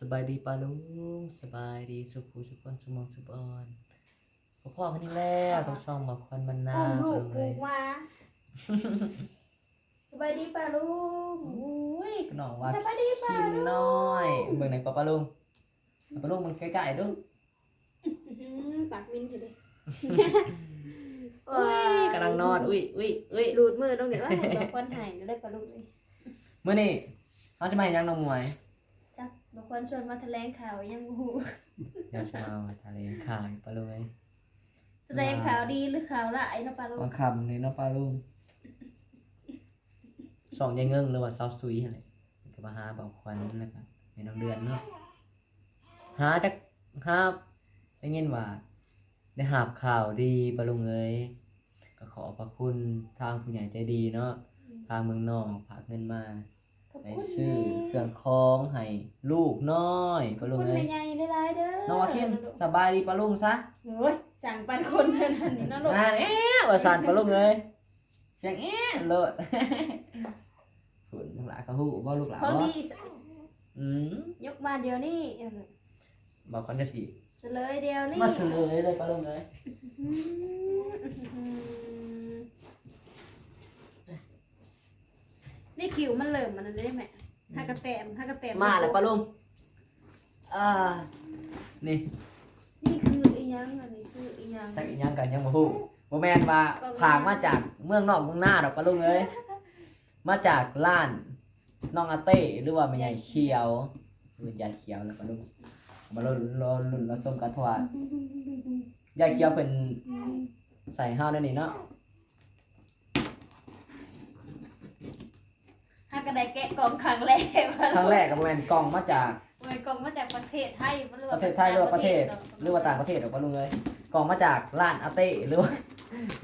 สบายดีปาลุงสบายดีสุขุสุขคนสมองสุบอนพ่อพ่อกันนี่แล้วกับช่องมาควันมันนาอุ้มลูกเลปลูยกมา สบายดีป่าลุงอุ้ยน้องว่าสบายดีป่าขี้ลุงน้อยเบิ่งไหนปะปะลุงปะลุงมันใกล้ๆดูอื้อหือปากมินอยู่เลยอุ้ยกำลังนอนอุ้ยอุ้ยอุ้ยหลุดมือตรงเดี๋ยวว่าผมบอกคนหายได้ป่าลุงเลยมื้อนี้เขาจะมาให้ยังน้องมวยจัก บอกคนชวนมาแถลงข่าวยังหูเดี๋ยวจะมาทะเลข่าวปะลุงเอ้ยแสดงข่าวดีหรือข่าวร้ายเนาะป่าลุงบางคำนี่เนาะปะลุงสองยายเงิงหรือว่าซาวซุยอะไรก็มาหาเบาควันแล้วก็ให้น้องเดือนเนาะหาจากหาได้ยินว่าได้หาบข่าวดีปะลุงเอ้ยก็ขอพระคุณทางผู้ใหญ่ใจดีเนาะทางเมืองนอกฝากเงินมา ขอบไปคุณซื้อแม่เครื่องคองให้ลูกน้อยปะขลุอบงคุณเอ้แม่ยใหญ่หลายๆเด้อน้องว่าเขียนสบายดีปะลุงซะโอ้ยสั่งปันคนเท่านั้นนี่เนาะลูกอ่าเอ๊ะว่าสั่นปะลุงเอ้ยเสียงเอ๊ะโลดฝุ่นลูกหลานเขาฮู้บ่ลูกหลานของบ่ดีอืมยกมาเดี๋ยวนี้บอกคนจะสิเฉลยเดียวนี่มาเฉลยเลยปะลุงเอ้ย นี่คิวมันเริ่มมันได้ไหมถ้ากระแตมถ้ากระแตมมาแล้วปะลุงอ่านี่นี่คืออีหยังอันนี้คืออีหยังจักอีหยังกันยังบ่ฮู้บ่แม่นว่าผางมาจากเมืองนอกเมืองหน้าดอกปะลุงเอ้ยมาจากร้านน้องอาเต้หรือว่าแม่ใหญ่เขียวหรือยายเขียวแล้วปะลุงมาลุ้นลุ้นลุ้นรับชมกันเพราะว่ายายเขียวเพิ่นใส่ห้าวนั่นนี่เนาะ ถ้ากระไดแกะกล่องครั้งแรกครั้งแรกก็บ่แม่นกล่องมาจากโอ้ยกล่องมาจากประเทศไทยบ่รู้ปว่าระเทศไทยหรือว่าประเทศหรือว่าต่างประเทศดอกปะลุงเอ้ยกล่องมาจากร้านอาเต้หรือว่า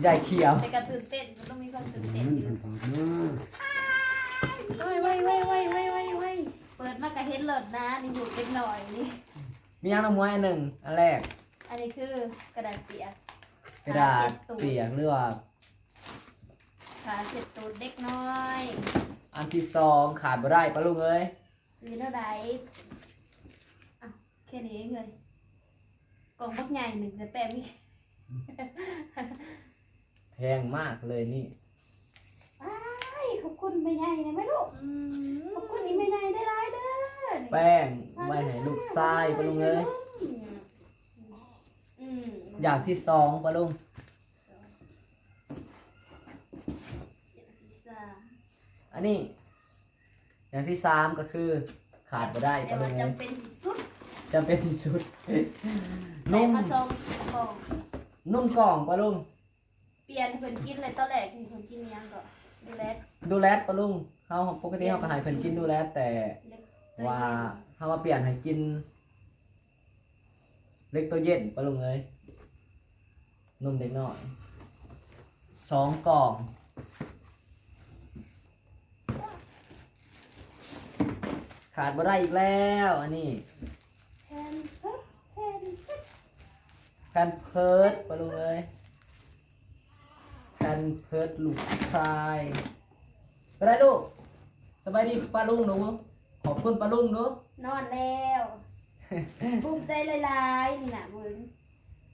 ยายเขียวแต่การตื่นเต้นมันต้องมีความตื่นเต้นอยู่ว้ายว้ายว้ายว้ายว้ายว้ายว้ายเปิดมากระเห็นเลิศนะนี่อยู่เล็กหน่อยนี่ มียังน้ำมวยอันหนึ่งอันแรกอันนี้คือกระดาษเปียกกระดาษเปียกหรือว่าขาเช็ดตูดเด็กน้อย อันที่สองขาดบ่ได้ปะลุงเอ้ยซื้อเท่าใดอะแค่นี้เองเลยกล่องบักใหญ่หนึ่งแต่แปะมีแพงมากเลยนี่ไอ้ยขอบคุณไม่ใหญ่นะแม่ลูกขอบคุณอีไม่ใหญ่ได้ร้ายเด้อนี่แป้งไว้ให้ลูกชายปะลุงเอ้ยอืมอย่างที่สองปะลุง อันนี้ อย่างที่สามก็คือขาดบ่ได้แต่ปะลุว่างเอ้ยจำเป็นที่สุดจำเป็นที่สุดแต่นุ่มมาส่งกล่องนุ่มกล่องปะลุง เปลี่ยนให้เพิ่นกินเลยตอนแรกที่เพิ่นกินอิหยังก่อนดูแลดูแลปะลุงเฮาปกติเฮาก็ให้เพิ่นกินดูแลแต่เล็กว่าเฮามาเปลี่ยนให้กิน เล็กตัวเย็นปะลุงเอ้ยนุ่มเล็กน้อยสองกล่อง ขาดบ่ได้อีกแล้วอันนี้แทนเพิ่มแทนเพิ่มแพนเพิร์ดปะลุงเอ้ยแพนเพิร์ดลูกชายไปได้ลูกสบายดีป้าลุงหนูขอบคุณป้าลุงหนูนอนแล้วภูมิใจหลายๆนี่น่ะเบิ่ง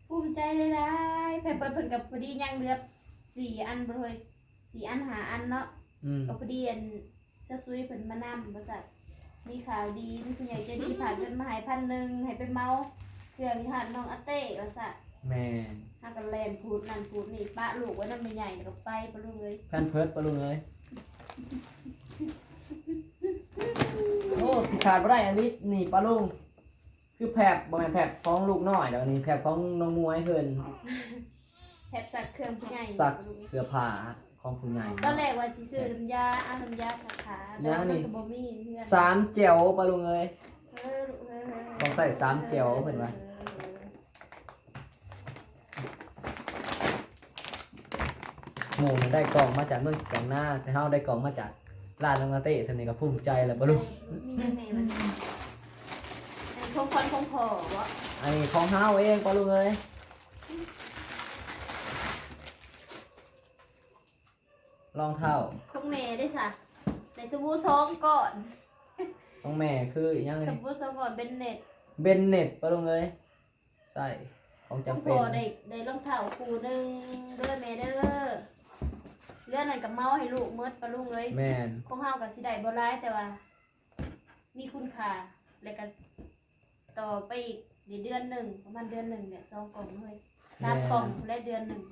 ภูมิใจหลายๆแผ่เปิดเพิ่นกับพอดียังเหลือสี่อันบ่เลยสี่อันหาอันเนาะอืมก็พอดีอันซะซุยเพิ่นมานำบริษัท มีข่าวดีมีผู้ใหญ่ใจดีผ่านเงินมาให้พันหนึ่งให้ไปเมาเครื่องที่หาดน้องอาเต้บริษัทแม่นหากันแลนพูดนั่นพูดนี่ป้าลูกไว้นั่นไม่ใหญ่แล้วก็ไปปะลูกเลยแพนเพิร์ดป้าลุงเอ้ยโอ้ที่ขาดบ่ได้อันนี้นี่ป้าลุงคือแผบบ่แม่นแผบของลูกน้อยเดี๋ยวนี้แผบของน้องมวยเพิ่นแทบสักเครื่องผู้ใหญ่ซักปะลูกเสื้อผ้า ของผู้ใหญ่ ตอนแรกว่าสิซื้อน้ำยาอ้าน้ำยาขาขาแต่ว่ามันก็บ่มีเพื่อนสามเจียวป้าลุงเอ้ยเออลูกเออเออต้องใส่สามเจียวเพิ่นว่า หมูนี่ได้กล่องมาจากเมืองแกงหน้าแต่เฮาได้กล่องมาจากร้านน้องอาเต้สนิทกับภูมิใจแล้วป้าลุงมียังไงมันอันนี้คงคอนคงพอวะอันนี้ของเฮาเองป้าลุงเอ้ย รองเท้าคงแม่ได้สะในสบู่ซ้อมก่อนของแม่คืออีกอย่างหนึสงมบูรณ์สมก่อนเป็นเน็ตเบนเน็ตปะลุงเอ้ยใส่ของต้องจำพเป็นอได้ได้รองเท้าคู่หนึงเด้อแม่เด้อเรื่องนั้นกับเมาให้ลูกเมิดปะลุงเอ้ย แม่นคงเฮากับสิได้บ่ร้ายแต่ว่า มีคุณค่าแล้วก็ต่อไปอีกเดี๋ยวเดือนหนึ่งประมาณเดือนหนึ่งเนี่ยสองกล่องเลยสามกล่องและเดือนหนึ่ง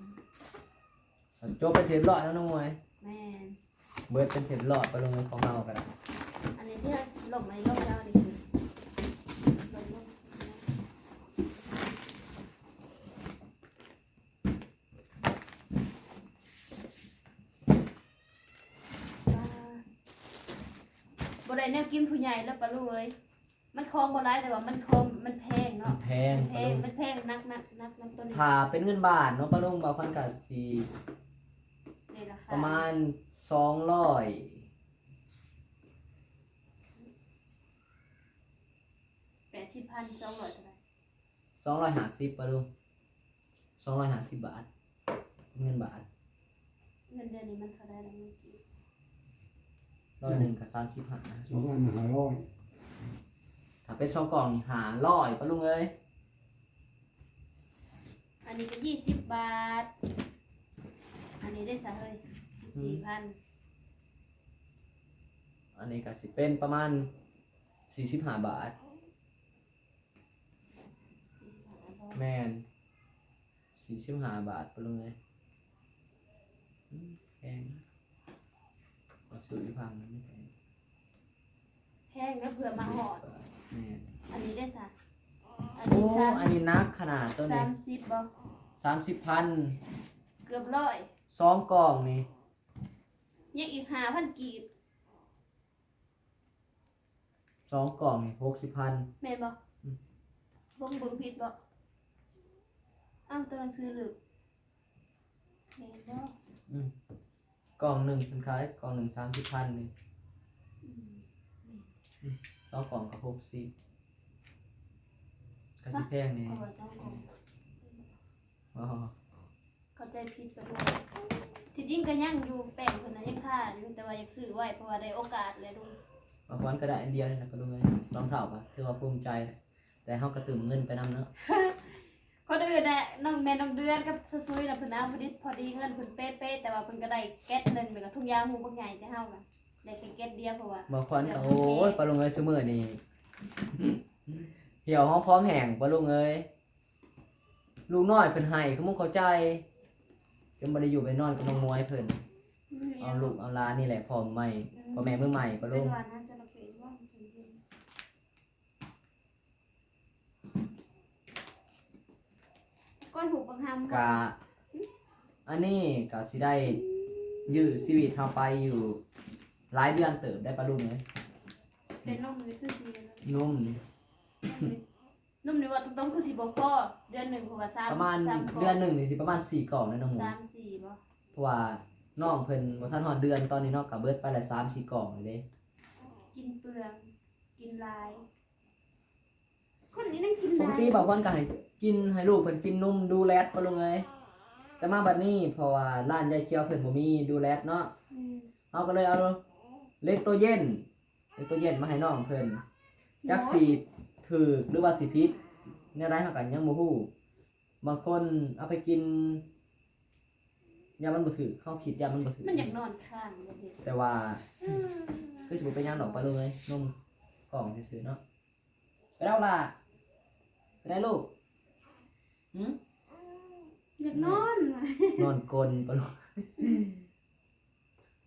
จบไปเทียบหลอดแล้วน้องมวย แม่นเบิดเป็นเทียบหลอดปะลุงเอ้ยของเรากันอันนี้ที่ลงในลงแล้วนี่คือลงลงบ่ได้แนวกินผู้ใหญ่แล้วปะลูกเอ้ยมันคลองบ่ร้ายแต่ว่ามันคลองมันแพงเนาะแพงมันแพปะงลุงมันแพงนักนักนักนักตัวนี้ ถ้าเป็นเงินบาทเนาะปะลุงบางคนก็สิในราคา ประมาณสองร้อยแปดสิบพันสองร้อยเท่าไหร่สองร้อยห้าสิบปะลุงสองร้อยห้าสิบบาท เงินบาทเงินเดือนนี้มันเท่าไหร่แล้วเมื่อกี้ร้อยหนึ่งกับสามสิบห้าสองพันห้าร้อยถ้าเป็นสองกล่องนี่หาร้อยปะลุงเอ้ยอันนี้ก็ยี่สิบบาท อันนี้ได้สะเฮ้ย สิบสี่พันอันนี้ก็สิเป็นประมาณสี่สิบห้าบาท แมนสี่สิบห้าบาทปะลุงเอ้ยอืมแพงนะก็ซื้อที่พังนะไม่แพงแพงแล้วเผื่อมาหอด แม่นอันนี้ได้สะอันโอ้นี้สามอันนี้นักขนาดตัวสานี้มสิบบ่สามสิบพันเกือบร้อย สองกล่องนี่ ยังอีกห้าพันกีบสองกล่องนี่หกสิบพัน แม่นบ่อืมบ่งเบิ่งผิดบ่อ้าวตัวหนังสือหรือแม่นบ่กล่องหนึ่งเป็นขายกล่องหนึ่งสามสิบพันนี่อืมสองกล่องกับหกสิบกระสิแพงนี่เอาไว้สองกล่องอ๋อเข้าใจผิดไปด้วย ที่จริงก็ยังอยู่แป้งคนนั้นยังค่าอยู่แต่ว่าอยากซื้อไว้เพราะว่าได้โอกาสเลยดูบางวันก็ได้อันเดียวนี่นะก็ลุงเลยลองเท่าปะถือว่าภูมิใจแหละแต่เฮากระตื่มเงินไปนำเนาะคนอื่นน่ะน้องแม่น้องเดือนกับซุยๆน่ะเพิ่นเอาพอดีพอดีเงินเพิ่นเป๊ะๆแต่ว่าเพิ่นก็ได้แก๊สหนึงแล้วก็ทุ่งยางหูบักใหญ่แต่เฮาก็ได้แค่แก๊สเดียวเพราะว่าบางคนก็โอ้ยปลาลุงเอ้ยซื้อมือนี่เหี่ยวห้องพร้อมแห้งปลาลุงเอ้ยลูกน้อยเพิ่นให้คือมึงเข้าใจ จนบ่ได้อยู่ไปนอนกับน้องมวยเพิ่นเอาลูกเอาหลานนี่แหละพ่อใหม่พ่อแม่มือใหม่ปลาเป็ลุนงวันนั้นจะมาเฟซว่าจริงๆก้อยหูบังหำกะอันนี้ก็สิได้ยื้อชีวิตเฮาไปอยู่หลายเดือนเติบได้ปลาลุงเอ้ยเป็นนมนี่คือสินุ่มนี่ นุ่มนี่ว่าตรงๆคือสิบ่พอเดือนหนึงเพราะว่า3ประมาณเดือนหนึ่งนี่สิประมาณสี่กล่องนะน้องหมูสามสี่บ่เพราะว่าน้องเพิ่นบ่ทันฮอดเดือนตอนนี้เนาะก็เบิดไปละ3 4กล่องเลยเด้กินเปลืองกินลาย คนนี้นั่งกินปลากยติบางวันก็ให้กินให้ลูกเพิ่นกินนมดูแลปะลุงเอ้ยแต่มาบัดนี้เพราะว่าร้านยายเคียวเพิ่นบ่มีดูแลเนาะอืมเฮาก็เลยเอาเล็กตัวเย็นเล็กตัวเย็นมาให้น้องเพิ่นจักสิ ถูกหรือว่าสิผิดแนวใดเฮาก็ยังบ่ฮู้บางคนเอาไปกินยามันบ่ถูกเฮาคิดยามันบ่ถูกมันอยากนอนข้างบ่เด็กแต่ว่าคือสิบ่เป็นหยังดอกปะลุงเอ้ยนมกล่องซื่อๆเนาะไปแล้วล่ะไปได้ลูกหืมอยากนอนนอนกลนปะลุง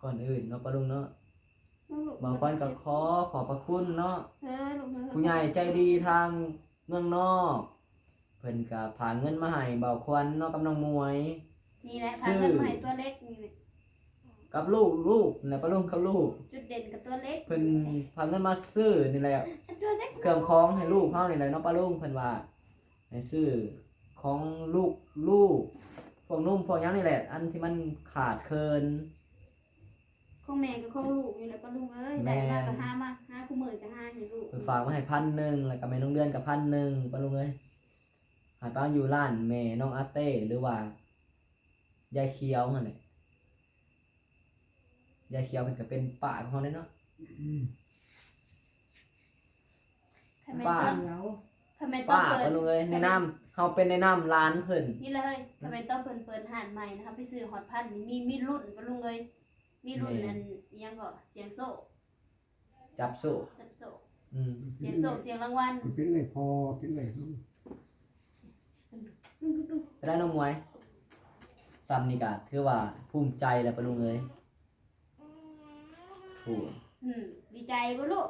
ก่อนอื่นเนาะปะลุงเนาะ บางคนก็ขอขอบพระคุณเนาะเออลูกเออผู้ใหญ่ใจดีทางเมืองนอก เพิ่นก็ผ่านเงินมาให้เบาควันเนาะกับน้องมวย นี่แหละพาเงินมาให้ตัวเล็กนี่กับลูกลูกนะปะลุงกับลูก จุดเด่นกับตัวเล็กเพิ่นพาเงินมาซื้อนี่แหละตัวเล็กเครื่องของให้ลูกเฮานี่แหละเนาะปะลุงเพิ่นว่าให้ซื้อของลูกลูกพวกนุ่มพวกหยังนี่แหละ อันที่มันขาดเคิน ของแม่กับของลูกนี่แหละป้าลุงเอ้ยแม่ได้มาก็หามาหาคู่มือก็หาให้ลูกเพิ่นฝากมาให้พันหนึ่งแล้วก็แม่น้องเดือนกับพันหนึ่งปะลุงเอ้ยใหายป้าอยู่ร้านแม่น้องอาเต้หรือว่ายายเคียวหั่นแหละยายเคียวเพิ่นก็เป็นป้าของเฮาเด้เนาะ ทำไมป้าต้นเราทำไมต้อป้างเปิดปะลุงเอ้ยแนะนำเฮาเป็นแนะนำร้านเพิ่น นี่เลยทำไมต้องเปิดเปิดหานใหม่นะคะไปซื้อฮอตพันนี่มีมีรุ่นปะลุงเลย มีรุ่นอันอิหยังก็เสียงโซ่จับสู้เสียงโซ่อืมเสียงโซ่เสียงรางวัลเป็นไรพอเป็นไรลูกไปได้น้องมวยซ้ำนี่ก็ถือว่าภูมิใจแล้วปะลุงเอ้ยถูกอืมดีใจบ่ลูก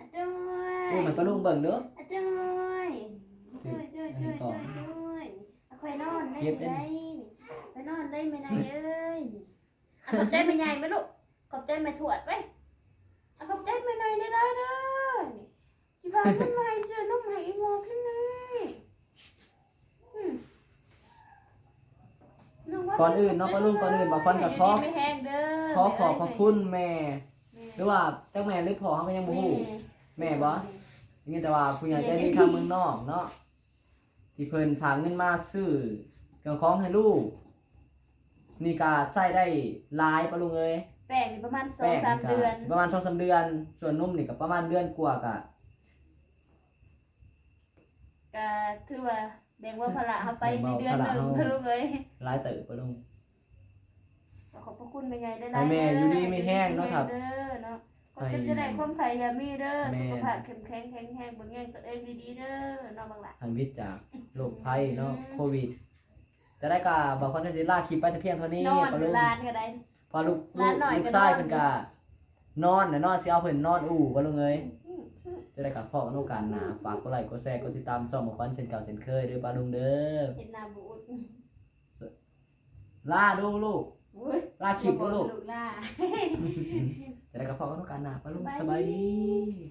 อะจ้อยโอ้มันปะลุงเบิ่งเด้ออะจ้อยจ้อยจ้อยจ้อยจ้อยจ้อยอะค่อยนอนได้เก็บไหมได้ได้ไปนอนได้ไหมนายเอ้ย อะขอบใจแม่ใหญ่ไหมลูกขอบใจแม่ทวดไว้อะขอบใจแม่หน่อยได้เด้อนี่สิบาทมันใหม่เสื้อนุ่มให้อีโมขึ้นเลยอืมงว่าก่อนอื่นเนาะปะลุงก่อนอื่นบอกควันกับขอไม่แห้งเด้อขอขอบพระคุณแม่แม่ หรือว่าเจ้าแม่หรือพ่อเขาก็ยังบ่ฮู้แม่บ่นี่แต่ว่าผู้ใหญ่ใจดีแม่ใจดีทางเมืองนอกเนาะที่เพิ่นฝากเงินมาซื้อเครื่องของให้ลูก นี่ก็ใช้ได้หลายปะลุงเอ้ยแป้งนี่ประมาณสองแป้งสามนี่ก็เดือนสิประมาณ2-3เดือน ส่วนนุ่มนี่ก็ประมาณเดือนกว่าก็ก็ถือว่าแบ่งว่าภาระเขาไปในเดือนหนึ่งพะลูกเอ้ยหลายเติบปะลุง ก็ขอบพระคุณแม่ใหญ่ได้ให้แม่อยู่ดีมีแห้งเนาะครับเด้อเนาะก็ให้จะได้ความไข่ยามีเด้อแม่ สุขภาพเข้มแข็งแข็งแรงเบิ่งแย่งตัวเองดีๆเด้อเนาะบางหละ ทางวิทย์จากโรคภัยเนาะโควิด จะได้ก็บอกคนที่สิลาคลิปไปแต่เพียงเท่านี้นอนปะอลุยู่งร้านก็ได้ พอลูกลูร้ากนหน่อยลูกก็ชายนอนเพิ่นก็นอนน่ะนอนสิเอาเพิ่นนอนอู่ปะลุงเอ้ยจะได้กับพ่อกันโอกาสหน้าฝากกดไลค์กดแชร์กดติดตามส่องมาควันเช่นเก่าเช่นเคยเด้อปลาดุงเด้อเห็นหน้าบูดล่าดูลูกอุ้ยล่าคลิปดูลูกลูกล่า จะได้กับพ่อกันโอกาสหน้าปลาดุงสสบาบายยดีดี